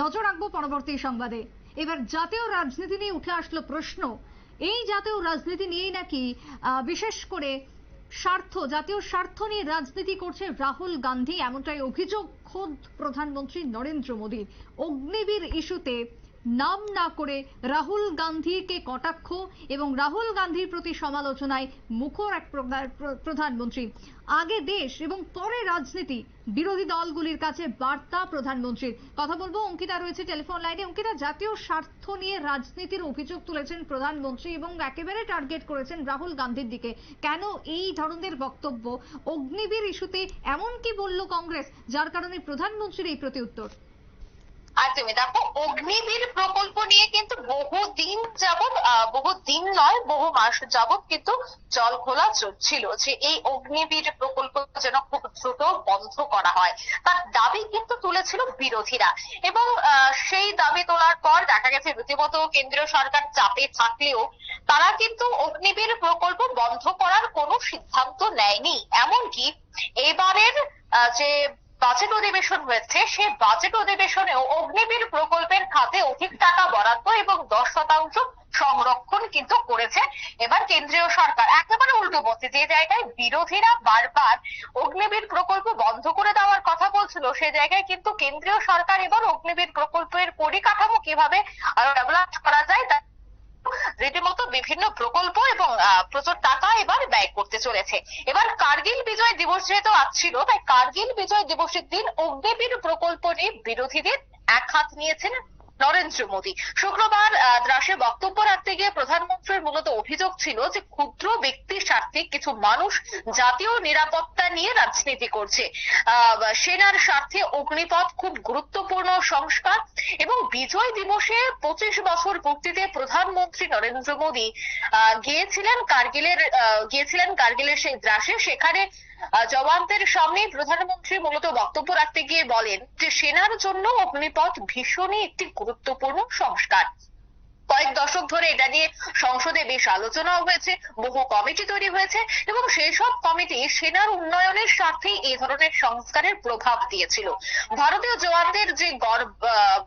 নজর রাখব পরবর্তী সংবাদে। এবার জাতীয় রাজনীতি নিয়ে উঠে আসলো প্রশ্ন। এই জাতীয় রাজনীতি নিয়েই নাকি বিশেষ করে স্বার্থ, জাতীয় স্বার্থ নিয়ে রাজনীতি করছে রাহুল গান্ধী, এমনটাই অভিযোগ খোদ প্রধানমন্ত্রী নরেন্দ্র মোদীর। অগ্নিবীর ইস্যুতে নাম না করে রাহুল গান্ধীকে কটাক্ষ এবং রাহুল গান্ধীর প্রতি সমালোচনায় মুখর এক প্রধানমন্ত্রী। আগে দেশ এবং পরে রাজনীতি। বিরোধী দলগুলির কাছে বার্তা প্রধানমন্ত্রীর। কথা বলব, অঙ্কিতা রয়েছে টেলিফোন লাইনে। অঙ্কিতা, জাতীয় স্বার্থ নিয়ে রাজনীতির অভিযোগ তুলেছেন প্রধানমন্ত্রী এবং একেবারে টার্গেট করেছেন রাহুল গান্ধীর দিকে। কেন এই ধরনের বক্তব্য? অগ্নিবীর ইস্যুতে এমন কি বলল কংগ্রেস? যার কারণে প্রধানমন্ত্রীর এই প্রতিউত্তর আর তুমি দেখো অগ্নিবীর প্রকল্প নিয়ে কিন্তু বহু দিন যাবৎ আহ, বহু দিন নয় বহু মাস যাবৎ কিন্তু জল খোলা ছিল যে এই অগ্নিবীর প্রকল্প যেন খুব দ্রুত বন্ধ করা হয়। তার দাবি কিন্তু তুলেছিল বিরোধীরা এবং সেই দাবি তোলার পর দেখা গেছে রীতিমতো কেন্দ্রীয় সরকার চাপে থাকলেও তারা কিন্তু অগ্নিবীর প্রকল্প বন্ধ করার কোনো সিদ্ধান্ত নেয়নি। এমনকি এবারের যে বাজেট অধিবেশন হয়েছে, সেই বাজেট অধিবেশনেও অগ্নিবীর প্রকল্পের খাতে অধিক টাকা বরাদ্দ এবং দশ শতাংশ সংরক্ষণ কিন্তু করেছে এবার কেন্দ্রীয় সরকার। একেবারে উল্টো বলছে যে জায়গায় বিরোধীরা বারবার অগ্নিবীর প্রকল্প বন্ধ করে দেওয়ার কথা বলছিল, সে জায়গায় কিন্তু কেন্দ্রীয় সরকার এবার অগ্নিবীর প্রকল্পের পরিকাঠামো কীভাবে ডেভেলপ করা যায় তা রীতিমতো বিভিন্ন প্রকল্প এবং প্রচুর টাকা এবার ব্যয় করতে চলেছে। এবার কার্গিল বিজয় দিবস যেহেতু আসছিল তাই কার্গিল বিজয় দিবসের দিন অগ্নিবীর প্রকল্প নিয়ে বিরোধীদের এক হাত নিয়েছেন নরেন্দ্র মোদী। শুক্রবার দ্রাসে বক্তব্য রাখতে গিয়ে প্রধানমন্ত্রীর মূলত অভিযোগ ছিল যে ক্ষুদ্র ব্যক্তির স্বার্থে কিছু মানুষ জাতীয় নিরাপত্তা নিয়ে রাজনীতি করছে। সেনার স্বার্থে অগ্নিপথ খুব গুরুত্বপূর্ণ সংস্কার এবং বিজয় দিবসে পঁচিশ বছর পূর্তিতে প্রধানমন্ত্রী নরেন্দ্র মোদী গিয়েছিলেন কার্গিলের গিয়েছিলেন কার্গিলের সেই দ্রাসে সেখানে জওয়ানদের সামনে প্রধানমন্ত্রী মূলত বক্তব্য রাখতে গিয়ে বলেন যে সেনার জন্য অগ্নিপথ ভীষণই একটি গুরুত্বপূর্ণ সংস্কার। কয়েক দশক ধরে এটা নিয়ে সংসদে বেশ আলোচনাও হয়েছে, বহু কমিটি তৈরি হয়েছে এবং সেই সব কমিটি সেনার উন্নয়নের স্বার্থে এই ধরনের সংস্কারের প্রভাব দিয়েছিল। ভারতীয় জওয়ানদের যে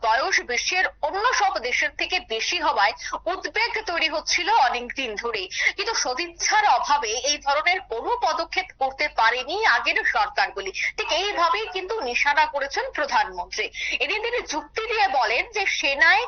বয়স বিশ্বের অন্য সব দেশের থেকে বেশি হওয়ায় উদ্বেগ তৈরি হচ্ছিল অনেক দিন ধরে কিন্তু সদিচ্ছার অভাবে এই ধরনের কোনো পদক্ষেপ আগের সরকারগুলি ঠিক এইভাবেই কিন্তু নিশানা করেছেন প্রধানমন্ত্রী। এদিন তিনি যুক্তি দিয়ে বলেন যে, সেনায়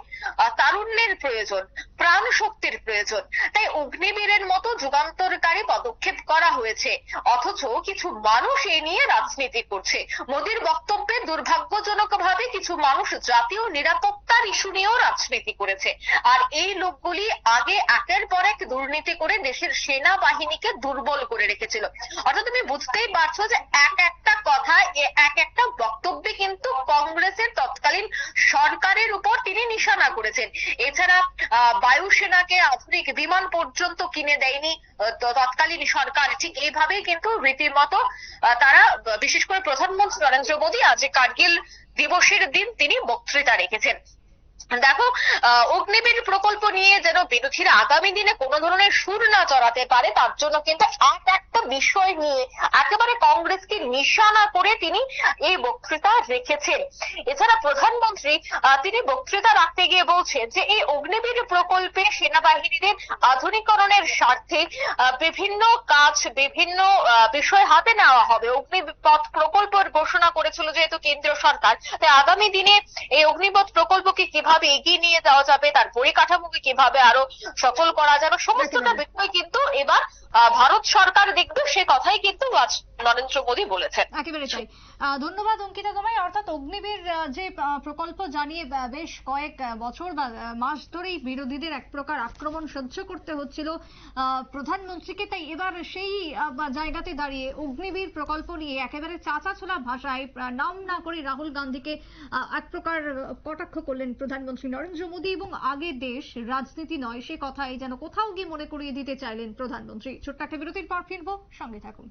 তারুণ্যের প্রয়োজন। প্রাণ শক্তির প্রয়োজন। তাই অগ্নিবীরের মতো যুগান্তরকারী পদক্ষেপ করা হয়েছে। অথচ কিছু মানুষ এই নিয়ে রাজনীতি করছে। মোদীর বক্তব্যে দুর্ভাগ্যজনক ভাবে কিছু মানুষ জাতীয় নিরাপত্তার ইস্যু নিয়েও রাজনীতি করেছে। আর এই লোকগুলি আগে একের পর এক দুর্নীতি করে দেশের সেনাবাহিনীকে দুর্বল করে রেখেছিল। অর্থাৎ তুমি বুঝতেই পারছ যে এক একটা কথা, এ- এক একটা বক্তব্যে কিন্তু কংগ্রেসের তৎকালীন সরকারের উপর তিনি নিশানা করেছেন। এছাড়া বায়ুসেনাকে আধুনিক বিমান পর্যন্ত কিনে দেয়নি তৎকালীন সরকার। ঠিক এইভাবেই কিন্তু রীতিমতো তারা, বিশেষ করে প্রধানমন্ত্রী নরেন্দ্র মোদী আজ কার্গিল দিবসের দিন তিনি বক্তৃতা রেখেছেন। দেখো অগ্নিবীর প্রকল্প নিয়ে যেন বিরোধীরা আগামী দিনে কোনো ধরনের সুর না চড়াতে পারে, তার জন্য কিন্তু এক একটা বিষয় নিয়ে একেবারে কংগ্রেসকে নিশানা করে তিনি এই বক্তৃতা রেখেছেন। এছাড়া প্রধানমন্ত্রী তিনি বক্তৃতা রাখতে গিয়ে বলছেন যে এই অগ্নিবীর প্রকল্পে সেনাবাহিনীদের আধুনিকরণের স্বার্থে বিভিন্ন কাজ, বিভিন্ন বিষয় হাতে নেওয়া হবে। অগ্নিপথ প্রকল্পের ঘোষণা করেছিল যেহেতু কেন্দ্রীয় সরকার, তাই আগামী দিনে এই অগ্নিপথ প্রকল্পকে কীভাবে এগিয়ে নিয়ে যাওয়া যাবে তার পরিকাঠামোকে কীভাবে আরও সফল করা যাবে সমস্তটা বিষয় কিন্তু এবার ভারত সরকার দেখবে সে কথাই কিন্তু আজ নরেন্দ্র মোদী বলেছেন। একেবারে তাই। ধন্যবাদ অঙ্কিতা তোমায়। অর্থাৎ অগ্নিবীর যে প্রকল্প জানিয়ে বেশ কয়েক বছর বা মাস ধরেই বিরোধীদের এক প্রকার আক্রমণ সহ্য করতে হচ্ছিল আহ, প্রধানমন্ত্রীকে। তাই এবার সেই জায়গাতে দাঁড়িয়ে অগ্নিবীর প্রকল্প নিয়ে একেবারে চাচা ছোলা ভাষায় নাম না করে রাহুল গান্ধীকে এক প্রকার কটাক্ষ করলেন প্রধানমন্ত্রী নরেন্দ্র মোদী এবং আগে দেশ রাজনীতি নয়, সে কথাই যেন কোথাও গিয়ে মনে করিয়ে দিতে চাইলেন প্রধানমন্ত্রী। ছোট্ট একটা বিরতির পর ফিরবো, সঙ্গে থাকুন।